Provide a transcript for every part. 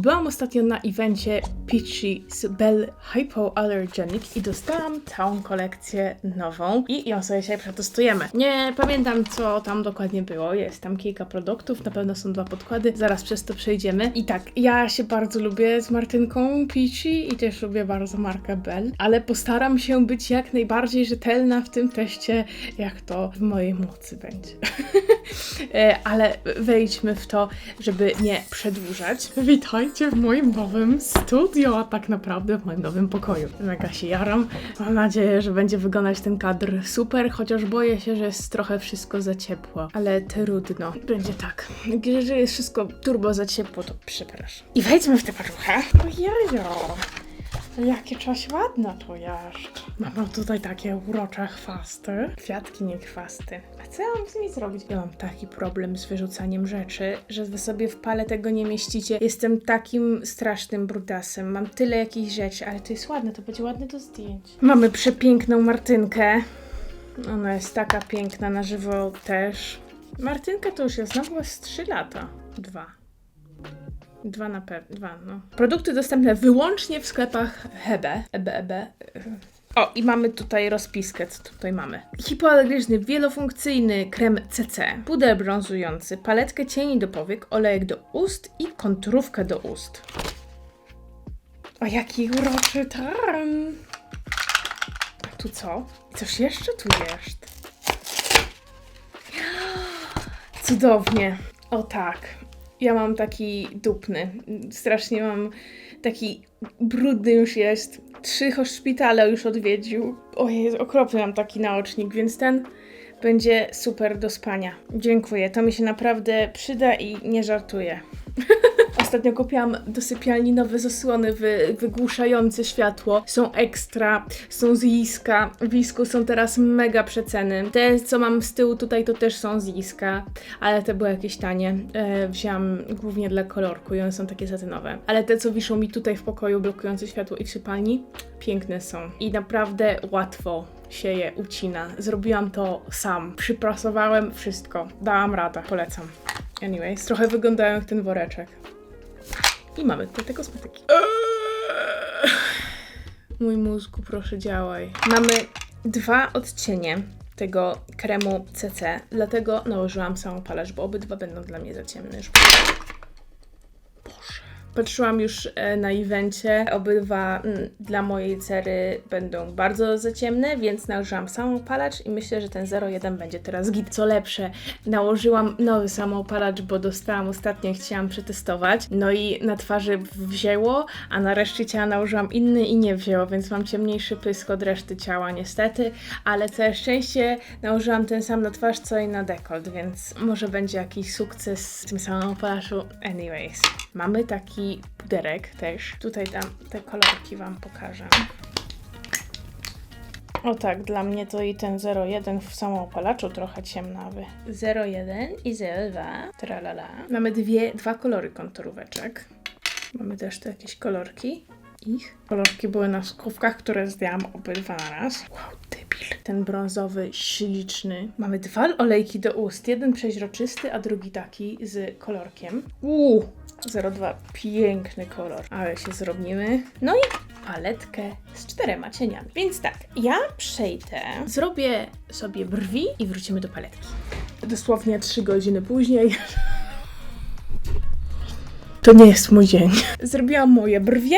Byłam ostatnio na evencie Peachy z Bell Hypoallergenic i dostałam całą kolekcję nową i ją sobie dzisiaj przetestujemy. Nie pamiętam, co tam dokładnie było. Jest tam kilka produktów, na pewno są dwa podkłady, zaraz przez to przejdziemy. I tak, ja się bardzo lubię z Martynką Peachy i też lubię bardzo markę Bell, ale postaram się być jak najbardziej rzetelna w tym teście, jak to w mojej mocy będzie. E, ale wejdźmy w to, żeby nie przedłużać. Witajcie w moim nowym studio, a tak naprawdę w moim nowym pokoju. Mega się jaram. Mam nadzieję, że będzie wyglądać ten kadr super, chociaż boję się, że jest trochę wszystko za ciepło. Ale trudno. Będzie tak. Jeżeli jest wszystko turbo za ciepło, to przepraszam. I wejdźmy w tę paczuchę. Ojejo. Jakie czaś ładna to jest. Mam tutaj takie urocze chwasty. Kwiatki, nie chwasty. A co ja mam z nimi zrobić? Ja mam taki problem z wyrzucaniem rzeczy, że wy sobie w pale tego nie mieścicie. Jestem takim strasznym brudasem. Mam tyle jakichś rzeczy, ale to jest ładne, to będzie ładne do zdjęć. Mamy przepiękną Martynkę. Ona jest taka piękna na żywo też. Martynka to już jest znowu z 3 lata. Dwa. Dwa na pewno, dwa, no. Produkty dostępne wyłącznie w sklepach Hebe. Ebe, ebe. O, i mamy tutaj rozpiskę, co tutaj mamy. Hipoalergiczny, wielofunkcyjny krem CC, puder brązujący, paletkę cieni do powiek, olejek do ust i konturówkę do ust. O, jaki uroczy tarn! A tu co? I coś jeszcze tu jest? Cudownie. O tak. Ja mam taki dupny. Strasznie mam taki brudny już jest. Trzy szpitale już odwiedził. Ojej, okropny mam taki naocznik, więc ten będzie super do spania. Dziękuję, to mi się naprawdę przyda i nie żartuję. Ostatnio kupiłam do sypialni nowe zasłony wy, wygłuszające światło. Są ekstra, są z Jiska. W Jisku są teraz mega przeceny. Te, co mam z tyłu tutaj, to też są z Jiska, ale te były jakieś tanie. E, wzięłam głównie dla kolorku i one są takie satynowe. Ale te, co wiszą mi tutaj w pokoju, blokujące światło i w sypialni, piękne są. I naprawdę łatwo się je ucina. Zrobiłam to sam. Przyprasowałem wszystko. Dałam radę. Polecam. Anyways, trochę wyglądają jak ten woreczek. I mamy tutaj te kosmetyki. Eee. Mój mózgu, proszę działaj. Mamy dwa odcienie tego kremu CC, dlatego nałożyłam samą palacz, bo obydwa będą dla mnie za ciemne. Już. Patrzyłam już e, na evencie, obydwa mm, dla mojej cery będą bardzo za ciemne, więc nałożyłam samopalacz i myślę, że ten 01 będzie teraz git. Co lepsze, nałożyłam nowy samopalacz, bo dostałam ostatnio chciałam przetestować. No i na twarzy wzięło, a na reszcie ciała nałożyłam inny i nie wzięło, więc mam ciemniejszy pysk od reszty ciała niestety, ale całe szczęście nałożyłam ten sam na twarz, co i na dekolt, więc może będzie jakiś sukces z tym samopalaczu. Anyways, mamy taki puderek też. Tutaj dam te kolorki Wam pokażę. O tak, dla mnie to i ten 01 w samoopalaczu trochę ciemnawy. 01 i 02. Tralala. Mamy dwie, dwa kolory konturóweczek. Mamy też tu jakieś kolorki. Ich. Kolorki były na skówkach, które zdjęłam obydwa na raz. Wow, debil. Ten brązowy, śliczny. Mamy dwa olejki do ust. Jeden przeźroczysty, a drugi taki z kolorkiem. Uuu, 02. Piękny kolor. Ale się zrobimy. No i paletkę z czterema cieniami. Więc tak, ja przejdę, zrobię sobie brwi i wrócimy do paletki. Dosłownie 3 godziny później. To nie jest mój dzień. Zrobiłam moje brwie,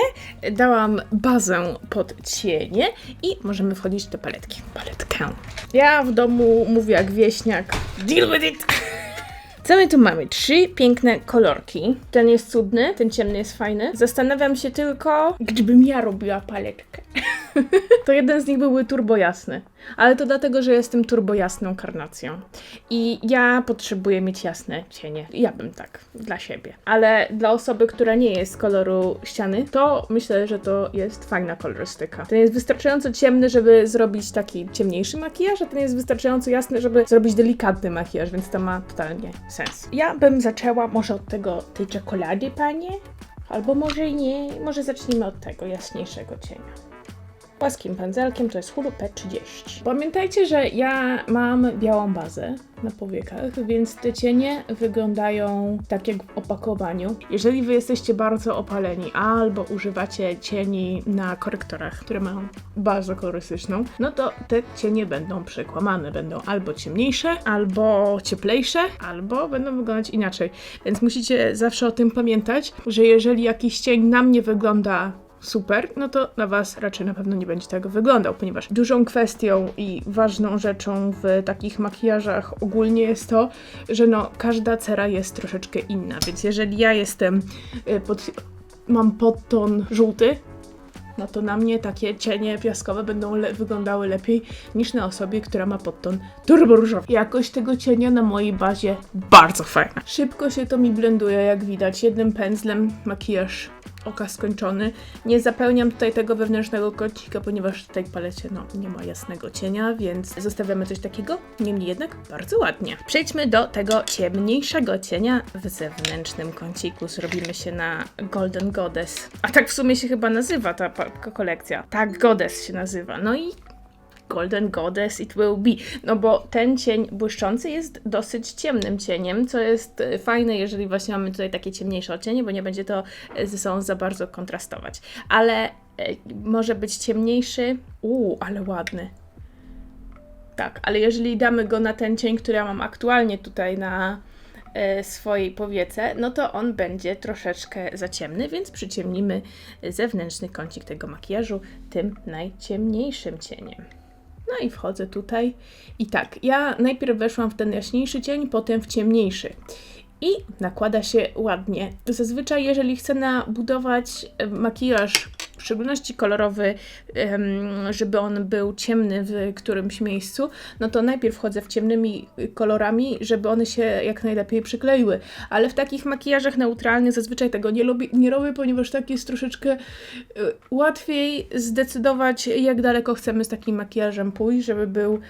dałam bazę pod cienie i możemy wchodzić do paletki. Paletkę. Ja w domu mówię jak wieśniak. Deal with it! My tu mamy? Trzy piękne kolorki. Ten jest cudny, ten ciemny jest fajny. Zastanawiam się tylko, gdybym ja robiła paletkę. to jeden z nich byłby turbo jasny. Ale to dlatego, że jestem turbo jasną karnacją. I ja potrzebuję mieć jasne cienie. Ja bym tak, dla siebie. Ale dla osoby, która nie jest koloru ściany, to myślę, że to jest fajna kolorystyka. Ten jest wystarczająco ciemny, żeby zrobić taki ciemniejszy makijaż, a ten jest wystarczająco jasny, żeby zrobić delikatny makijaż, więc to ma totalnie sens. Ja bym zaczęła może od tego, tej czekolady, panie? Albo może nie, może zacznijmy od tego jaśniejszego cienia. Płaskim pędzelkiem, to jest Hulu P30. Pamiętajcie, że ja mam białą bazę na powiekach, więc te cienie wyglądają tak jak w opakowaniu. Jeżeli wy jesteście bardzo opaleni albo używacie cieni na korektorach, które mają bazę kolorystyczną, no to te cienie będą przekłamane. Będą albo ciemniejsze, albo cieplejsze, albo będą wyglądać inaczej. Więc musicie zawsze o tym pamiętać, że jeżeli jakiś cień na mnie wygląda super, no to na Was raczej na pewno nie będzie tak wyglądał, ponieważ dużą kwestią i ważną rzeczą w takich makijażach ogólnie jest to, że no każda cera jest troszeczkę inna, więc jeżeli ja jestem y, pod, mam podton żółty, no to na mnie takie cienie piaskowe będą le- wyglądały lepiej niż na osobie, która ma podton turbo różowy. Jakość tego cienia na mojej bazie bardzo fajna. Szybko się to mi blenduje, jak widać. Jednym pędzlem makijaż oka skończony. Nie zapełniam tutaj tego wewnętrznego kącika, ponieważ w tej palecie no, nie ma jasnego cienia, więc zostawiamy coś takiego. Niemniej jednak bardzo ładnie. Przejdźmy do tego ciemniejszego cienia w zewnętrznym kąciku. Zrobimy się na Golden Goddess. A tak w sumie się chyba nazywa ta kolekcja. Tak, Goddess się nazywa. No i Golden Goddess it will be. No bo ten cień błyszczący jest dosyć ciemnym cieniem, co jest e, fajne, jeżeli właśnie mamy tutaj takie ciemniejsze odcienie, bo nie będzie to e, ze sobą za bardzo kontrastować. Ale e, może być ciemniejszy. Uuu, ale ładny. Tak, ale jeżeli damy go na ten cień, który ja mam aktualnie tutaj na swojej powiece, no to on będzie troszeczkę za ciemny, więc przyciemnimy zewnętrzny kącik tego makijażu tym najciemniejszym cieniem. No i wchodzę tutaj. I tak, ja najpierw weszłam w ten jaśniejszy cień, potem w ciemniejszy. I nakłada się ładnie. Zazwyczaj, jeżeli chcę nabudować e, makijaż, w szczególności kolorowy, żeby on był ciemny w którymś miejscu, no to najpierw wchodzę w ciemnymi kolorami, żeby one się jak najlepiej przykleiły. Ale w takich makijażach neutralnych zazwyczaj tego nie, lubię, nie robię, ponieważ tak jest troszeczkę y, łatwiej zdecydować, jak daleko chcemy z takim makijażem pójść, żeby był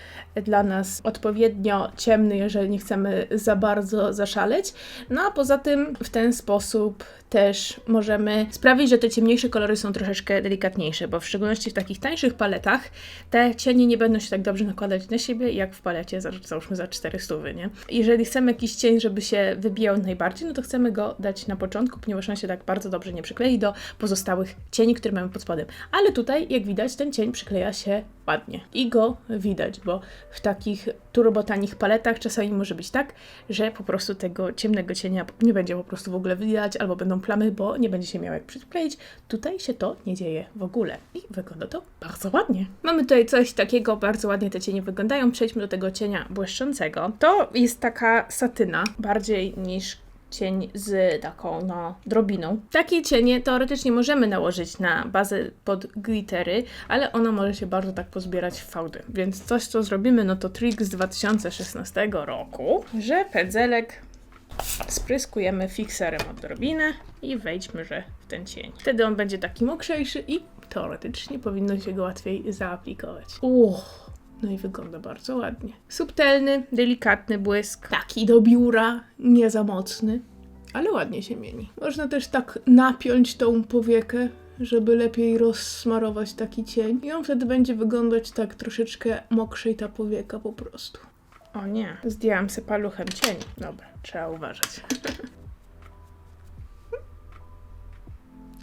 dla nas odpowiednio ciemny, jeżeli nie chcemy za bardzo zaszaleć. No a poza tym w ten sposób też możemy sprawić, że te ciemniejsze kolory są troszeczkę delikatniejsze, bo w szczególności w takich tańszych paletach te cienie nie będą się tak dobrze nakładać na siebie, jak w palecie za, załóżmy za 400, nie? Jeżeli chcemy jakiś cień, żeby się wybijał najbardziej, no to chcemy go dać na początku, ponieważ on się tak bardzo dobrze nie przyklei do pozostałych cieni, które mamy pod spodem. Ale tutaj, jak widać, ten cień przykleja się ładnie i go widać, bo w takich turbotanich paletach czasami może być tak, że po prostu tego ciemnego cienia nie będzie po prostu w ogóle widać, albo będą plamy, bo nie będzie się miał jak przykleić. Tutaj się to nie dzieje w ogóle i wygląda to bardzo ładnie. Mamy tutaj coś takiego, bardzo ładnie te cienie wyglądają. Przejdźmy do tego cienia błyszczącego. To jest taka satyna, bardziej niż cień z taką, no, drobiną. Takie cienie teoretycznie możemy nałożyć na bazę pod glittery, ale ona może się bardzo tak pozbierać w fałdy. Więc coś, co zrobimy, no to trik z 2016 roku, że pędzelek spryskujemy fikserem odrobinę i wejdźmy, że w ten cień. Wtedy on będzie taki mokrzejszy i teoretycznie powinno się go łatwiej zaaplikować. Uch. No i wygląda bardzo ładnie. Subtelny, delikatny błysk. Taki do biura, nie za mocny, ale ładnie się mieni. Można też tak napiąć tą powiekę, żeby lepiej rozsmarować taki cień. I on wtedy będzie wyglądać tak troszeczkę mokrzej ta powieka po prostu. O nie, zdjęłam se paluchem cień. Dobra, trzeba uważać.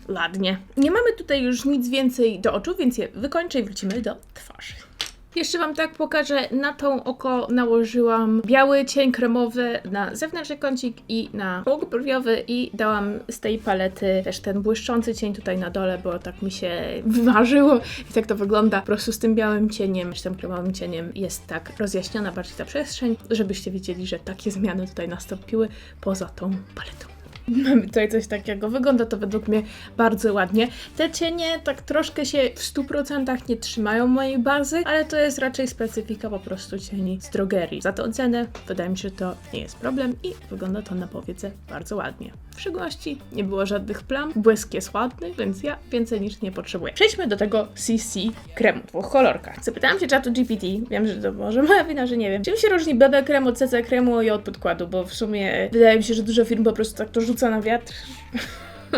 Ładnie. Nie mamy tutaj już nic więcej do oczu, więc je wykończę i wrócimy do twarzy. Jeszcze Wam tak pokażę, na tą oko nałożyłam biały cień kremowy na zewnętrzny kącik i na łuk brwiowy i dałam z tej palety też ten błyszczący cień tutaj na dole, bo tak mi się wymarzyło i tak to wygląda. Po prostu z tym białym cieniem, czy tym kremowym cieniem jest tak rozjaśniona bardziej ta przestrzeń, żebyście wiedzieli, że takie zmiany tutaj nastąpiły poza tą paletą. Mamy tutaj coś takiego. Wygląda to według mnie bardzo ładnie. Te cienie tak troszkę się w 100% nie trzymają mojej bazy, ale to jest raczej specyfika po prostu cieni z drogerii. Za tą cenę wydaje mi się, że to nie jest problem i wygląda to na powiece bardzo ładnie. W szczególności nie było żadnych plam, błysk jest ładny, więc ja więcej niż nie potrzebuję. Przejdźmy do tego CC kremu w dwóch kolorkach. Zapytałam się czatu GPT, wiem, że to może moja wina, że nie wiem. Czym się różni BB krem od CC kremu i od podkładu, bo w sumie wydaje mi się, że dużo firm po prostu tak to rzuca na wiatr.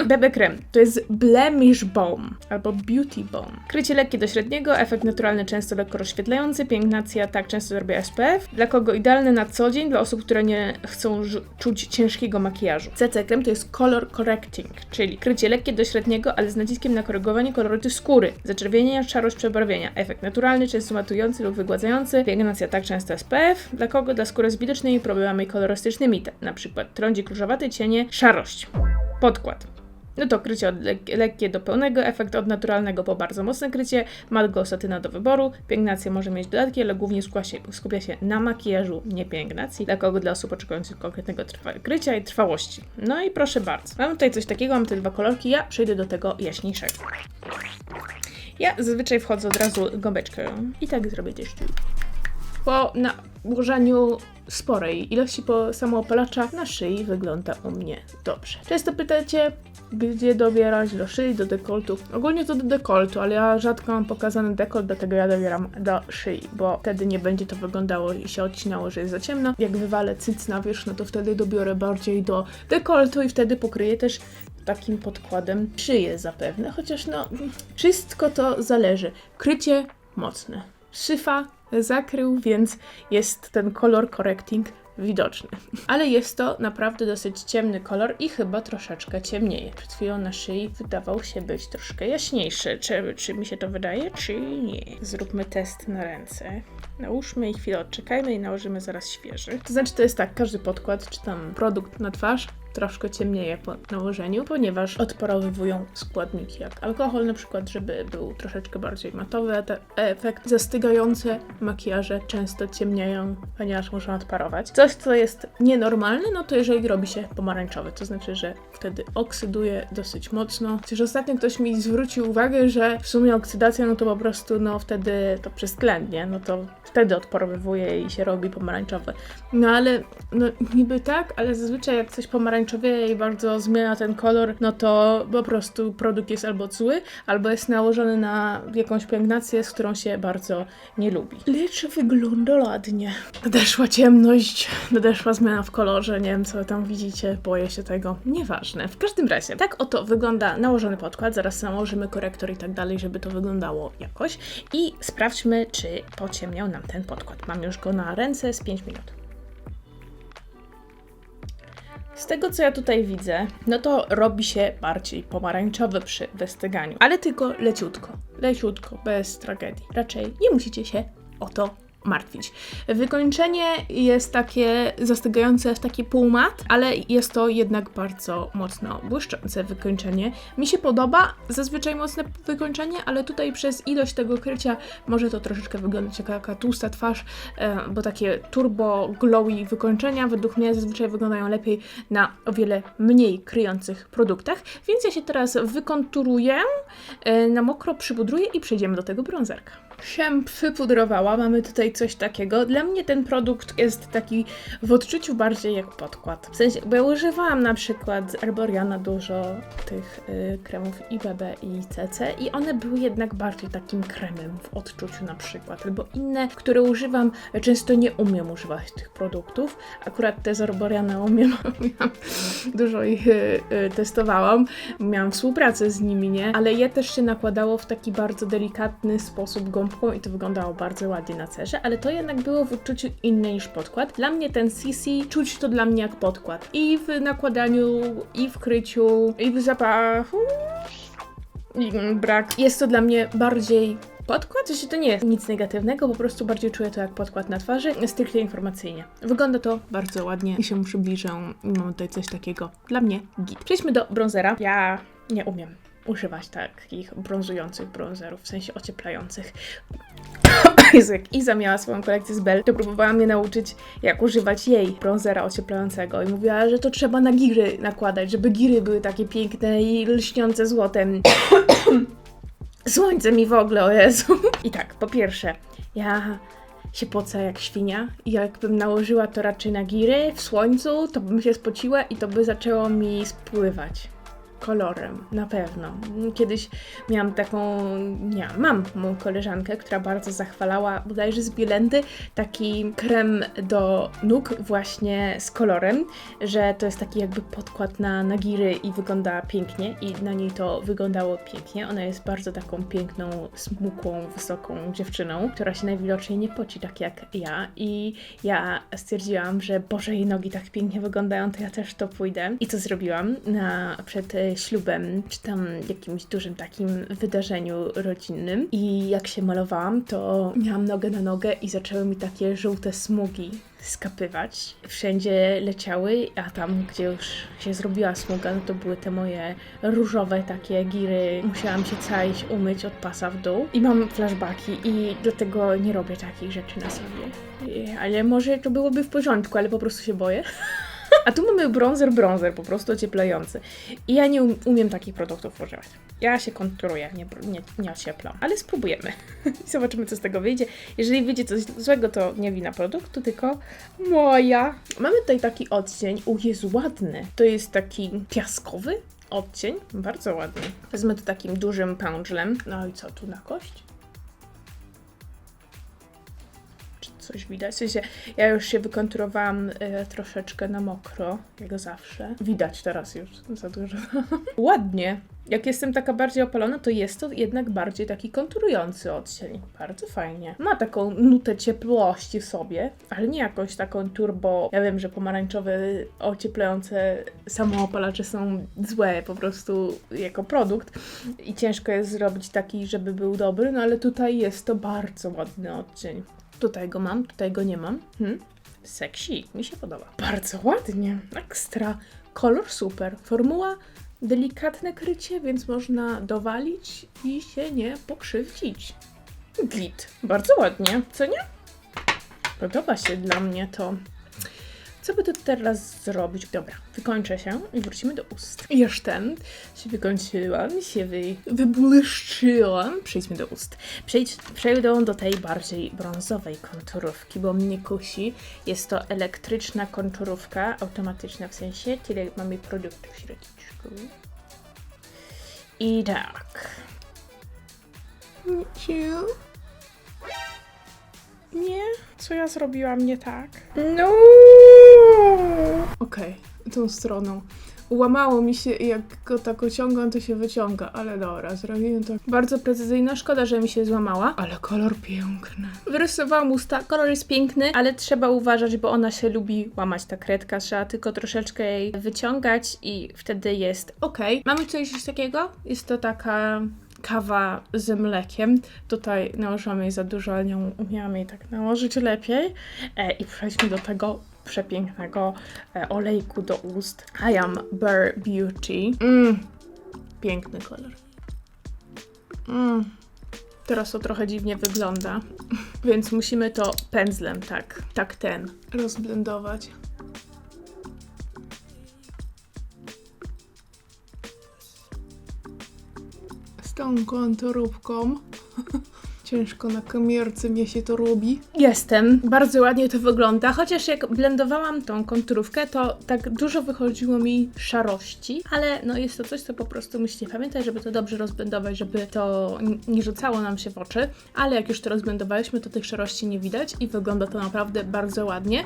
BB krem to jest Blemish Balm albo Beauty Balm. Krycie lekkie do średniego, efekt naturalny, często lekko rozświetlający, pięknacja tak często zrobię SPF. Dla kogo idealny na co dzień? Dla osób, które nie chcą czuć ciężkiego makijażu. CC krem to jest color correcting, czyli krycie lekkie do średniego, ale z naciskiem na korygowanie kolorytu skóry, zaczerwienia, szarość przebarwienia. Efekt naturalny, często matujący lub wygładzający, pięknacja tak często SPF. Dla kogo? Dla skóry z widocznymi problemami kolorystycznymi, przykład trądzik różowaty, cienie, szarość. Podkład. No to krycie od lek- lekkie do pełnego, efekt od naturalnego po bardzo mocne krycie, matgo satyna do wyboru, pięknacja może mieć dodatki, ale głównie skupia się, na makijażu, nie pięknacji, dla kogo dla osób oczekujących konkretnego krycia i trwałości. No i proszę bardzo, mam tutaj coś takiego, mam te dwa kolorki, ja przejdę do tego jaśniejszego. Ja zazwyczaj wchodzę od razu gąbeczką i tak zrobię też tu. Po nałożeniu sporej ilości po samoopalacza na szyi wygląda u mnie dobrze. Często pytacie, gdzie dobierać do szyi, do dekoltu. Ogólnie to do dekoltu, ale ja rzadko mam pokazany dekolt, dlatego ja dobieram do szyi, bo wtedy nie będzie to wyglądało i się odcinało, że jest za ciemno. Jak wywalę cyc na wierzch, no to wtedy dobiorę bardziej do dekoltu i wtedy pokryję też takim podkładem szyję zapewne, chociaż no wszystko to zależy. Krycie mocne. Szyfa zakrył, więc jest ten kolor correcting widoczny. Ale jest to naprawdę dosyć ciemny kolor i chyba troszeczkę ciemnieje. Przed chwilą na szyi wydawał się być troszkę jaśniejszy. Czy, czy mi się to wydaje, czy nie? Zróbmy test na ręce. Nałóżmy i chwilę odczekajmy i nałożymy zaraz świeży. To znaczy to jest tak, każdy podkład czy tam produkt na twarz troszkę ciemnieje po nałożeniu, ponieważ odparowywują składniki jak alkohol na przykład, żeby był troszeczkę bardziej matowy, efekt zastygające makijaże często ciemnieją, ponieważ muszą odparować. Coś, co jest nienormalne, no to jeżeli robi się pomarańczowy, to znaczy, że wtedy oksyduje dosyć mocno. Chociaż ostatnio ktoś mi zwrócił uwagę, że w sumie oksydacja, no to po prostu, no wtedy to przez nie? No to wtedy odparowywuje i się robi pomarańczowy. No ale, no niby tak, ale zazwyczaj jak coś pomarańczowieje i bardzo zmienia ten kolor, no to po prostu produkt jest albo zły, albo jest nałożony na jakąś pięknację, z którą się bardzo nie lubi. Lecz wygląda ładnie. Nadeszła ciemność, nadeszła zmiana w kolorze, nie wiem co tam widzicie, boję się tego. Nieważne. W każdym razie, tak oto wygląda nałożony podkład, zaraz nałożymy korektor i tak dalej, żeby to wyglądało jakoś i sprawdźmy, czy pociemniał nam ten podkład. Mam już go na ręce z 5 minut. Z tego co ja tutaj widzę, no to robi się bardziej pomarańczowy przy wystyganiu, ale tylko leciutko, leciutko, bez tragedii. Raczej nie musicie się o to martwić. Wykończenie jest takie zastygające w taki półmat, ale jest to jednak bardzo mocno błyszczące wykończenie. Mi się podoba zazwyczaj mocne wykończenie, ale tutaj przez ilość tego krycia może to troszeczkę wyglądać jak taka tłusta twarz, e, bo takie turbo glowy wykończenia według mnie zazwyczaj wyglądają lepiej na o wiele mniej kryjących produktach, więc ja się teraz wykonturuję, e, na mokro przypudruję i przejdziemy do tego brązerka się wypudrowała. Mamy tutaj coś takiego. Dla mnie ten produkt jest taki w odczuciu bardziej jak podkład. W sensie, bo ja używałam na przykład z Arboriana dużo tych y, kremów IBB i CC i one były jednak bardziej takim kremem w odczuciu na przykład. Albo inne, które używam, często nie umiem używać tych produktów. Akurat te z Arboriana umiem. Dużo ich y, y, testowałam. Miałam współpracę z nimi, nie? Ale je też się nakładało w taki bardzo delikatny sposób gąbką i to wyglądało bardzo ładnie na cerze, ale to jednak było w odczuciu inne niż podkład. Dla mnie ten CC czuć to dla mnie jak podkład. I w nakładaniu, i w kryciu, i w zapachu. I brak. Jest to dla mnie bardziej podkład, jeśli to nie jest nic negatywnego, po prostu bardziej czuję to jak podkład na twarzy, stricte informacyjnie. Wygląda to bardzo ładnie i się przybliżę i mam tutaj coś takiego dla mnie git. Przejdźmy do bronzera. Ja nie umiem używać takich brązujących bronzerów, w sensie ocieplających. Jezu, jak Iza miała swoją kolekcję z Bell, to próbowała mnie nauczyć, jak używać jej bronzera ocieplającego i mówiła, że to trzeba na giry nakładać, żeby giry były takie piękne i lśniące złotem. Słońce mi w ogóle, o Jezu. I tak, po pierwsze, ja się poca jak świnia i jakbym nałożyła to raczej na giry w słońcu, to bym się spociła i to by zaczęło mi spływać. Kolorem, na pewno. Kiedyś miałam taką, nie, mam moją koleżankę, która bardzo zachwalała, bodajże z Bielendy, taki krem do nóg właśnie z kolorem, że to jest taki jakby podkład na nagiry i wygląda pięknie i na niej to wyglądało pięknie. Ona jest bardzo taką piękną, smukłą, wysoką dziewczyną, która się najwidoczniej nie poci tak jak ja i ja stwierdziłam, że Boże, jej nogi tak pięknie wyglądają, to ja też to pójdę. I to zrobiłam na, przed e, ślubem, czy tam jakimś dużym takim wydarzeniu rodzinnym. I jak się malowałam, to miałam nogę na nogę i zaczęły mi takie żółte smugi skapywać. Wszędzie leciały, a tam, gdzie już się zrobiła smuga, no to były te moje różowe takie giry. Musiałam się cała iść umyć od pasa w dół. I mam flashbacki i dlatego nie robię takich rzeczy na sobie. Ale może to byłoby w porządku, ale po prostu się boję. A tu mamy bronzer, bronzer, po prostu ocieplający. I ja nie um- umiem takich produktów używać. Ja się konturuję, nie, nie, nie ocieplam, ale spróbujemy. I zobaczymy, co z tego wyjdzie. Jeżeli wyjdzie coś złego, to nie wina produktu, tylko moja. Mamy tutaj taki odcień, u jest ładny. To jest taki piaskowy odcień, bardzo ładny. Wezmę to takim dużym pędzlem. No i co, tu na kość? Coś widać? W sensie, ja już się wykonturowałam e, troszeczkę na mokro, jak zawsze. Widać teraz już za dużo. Ładnie. Jak jestem taka bardziej opalona, to jest to jednak bardziej taki konturujący odcień. Bardzo fajnie. Ma taką nutę ciepłości w sobie, ale nie jakąś taką turbo. Ja wiem, że pomarańczowe ocieplające samoopalacze są złe po prostu jako produkt i ciężko jest zrobić taki, żeby był dobry, no ale tutaj jest to bardzo ładny odcień. Tutaj go mam, tutaj go nie mam. Hmm? Sexy, mi się podoba. Bardzo ładnie, ekstra. Kolor super. Formuła delikatne krycie, więc można dowalić i się nie pokrzywdzić. Git. Bardzo ładnie, co nie? Podoba się dla mnie to. Co by tu teraz zrobić? Dobra, wykończę się i wrócimy do ust. Jeszcze się wykończyłam, się wy, wybłyszczyłam. Przejdźmy do ust. Przejdź, przejdę do tej bardziej brązowej konturówki, bo mnie kusi. Jest to elektryczna konturówka, automatyczna w sensie, tyle mamy produktu w środku. I tak. Ciu. Nie? Co ja zrobiłam nie tak? No. Okej, tą stroną. Łamało mi się i jak go tak ociągam, to się wyciąga, ale dobra, zrobiłem to bardzo precyzyjna. Szkoda, że mi się złamała, ale kolor piękny. Wyrysowałam usta, kolor jest piękny, ale trzeba uważać, bo ona się lubi łamać, ta kredka. Trzeba tylko troszeczkę jej wyciągać i wtedy jest ok. Mamy coś takiego? Jest to taka kawa z mlekiem. Tutaj nałożyłam jej za dużo, ale nie umiałam jej tak nałożyć lepiej. E, I przejdźmy do tego przepięknego e, olejku do ust. I am Bare Beauty. Mm, piękny kolor. Mm. Teraz to trochę dziwnie wygląda, więc musimy to pędzlem, tak, tak ten, rozblendować. Tą konturówką. Ciężko na kamierce mnie się to robi. Jestem. Bardzo ładnie to wygląda, chociaż jak blendowałam tą konturówkę, to tak dużo wychodziło mi szarości, ale no jest to coś, co po prostu musicie pamiętać, żeby to dobrze rozblendować, żeby to nie rzucało nam się w oczy, ale jak już to rozblendowaliśmy, to tych szarości nie widać i wygląda to naprawdę bardzo ładnie.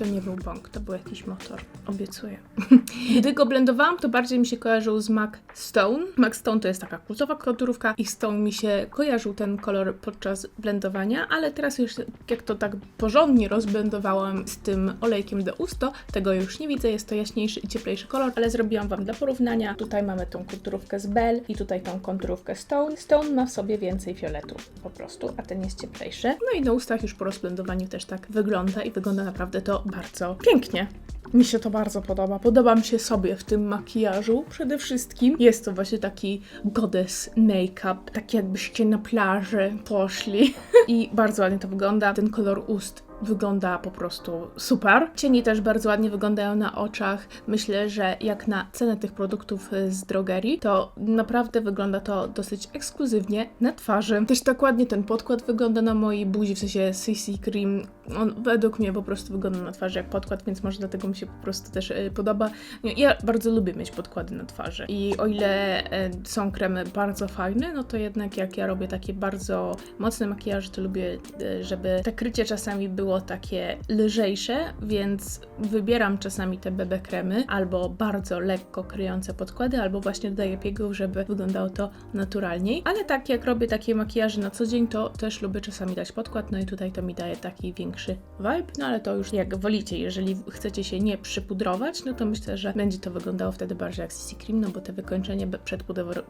To nie był bąk, to był jakiś motor, obiecuję. Gdy go blendowałam, to bardziej mi się kojarzył z Mac Stone. Mac Stone to jest taka kultowa konturówka i Stone mi się kojarzył ten kolor podczas blendowania, ale teraz już jak to tak porządnie rozblendowałam z tym olejkiem do ust, to tego już nie widzę, jest to jaśniejszy i cieplejszy kolor, ale zrobiłam Wam dla porównania. Tutaj mamy tą konturówkę z Bell i tutaj tą konturówkę Stone. Stone ma w sobie więcej fioletu po prostu, a ten jest cieplejszy. No i na ustach już po rozblendowaniu też tak wygląda i wygląda naprawdę to bardzo pięknie. Mi się to bardzo podoba. Podoba mi się sobie w tym makijażu przede wszystkim. Jest to właśnie taki goddess make-up, tak jakbyście na plaży poszli. I bardzo ładnie to wygląda. Ten kolor ust wygląda po prostu super. Cienie też bardzo ładnie wyglądają na oczach. Myślę, że jak na cenę tych produktów z drogerii, to naprawdę wygląda to dosyć ekskluzywnie na twarzy. Też tak ładnie ten podkład wygląda na mojej buzi, w sensie CC Cream on według mnie po prostu wygląda na twarzy jak podkład, więc może dlatego mi się po prostu też e, podoba. Ja bardzo lubię mieć podkłady na twarzy i o ile e, są kremy bardzo fajne, no to jednak jak ja robię takie bardzo mocne makijaże, to lubię, e, żeby te krycie czasami było takie lżejsze, więc wybieram czasami te BB kremy albo bardzo lekko kryjące podkłady, albo właśnie dodaję piegów, żeby wyglądało to naturalniej. Ale tak jak robię takie makijaże na co dzień, to też lubię czasami dać podkład, no i tutaj to mi daje taki większy vibe, no ale to już jak wolicie. Jeżeli chcecie się nie przypudrować, no to myślę, że będzie to wyglądało wtedy bardziej jak CC Cream, no bo te wykończenie przed,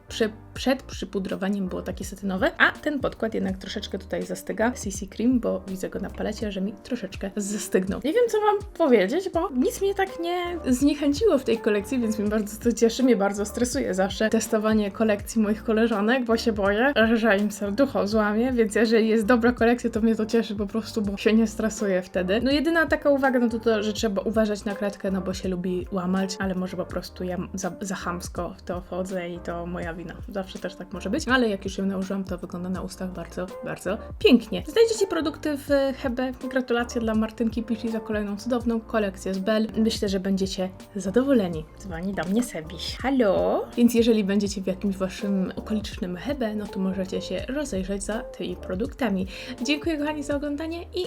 przy, przed przypudrowaniem było takie satynowe, a ten podkład jednak troszeczkę tutaj zastyga, CC Cream, bo widzę go na palecie, że mi troszeczkę zastygnął. Nie wiem, co wam powiedzieć, bo nic mnie tak nie zniechęciło w tej kolekcji, więc mnie bardzo to cieszy, mnie bardzo stresuje zawsze testowanie kolekcji moich koleżanek, bo się boję, że im serducho złamie, więc jeżeli jest dobra kolekcja, to mnie to cieszy po prostu, bo się nie stresuję wtedy. No jedyna taka uwaga, no to to, że trzeba uważać na kratkę, no bo się lubi łamać, ale może po prostu ja za, za chamsko w to wchodzę i to moja wina. Zawsze też tak może być, ale jak już ją nałożyłam, to wygląda na ustach bardzo, bardzo pięknie. Znajdziecie produkty w Hebe. Gratulacje dla Martynki Pici za kolejną cudowną kolekcję z Bell. Myślę, że będziecie zadowoleni. Dzwoni do mnie Sebiś. Halo? Więc jeżeli będziecie w jakimś waszym okolicznym Hebe, no to możecie się rozejrzeć za tymi produktami. Dziękuję kochani za oglądanie i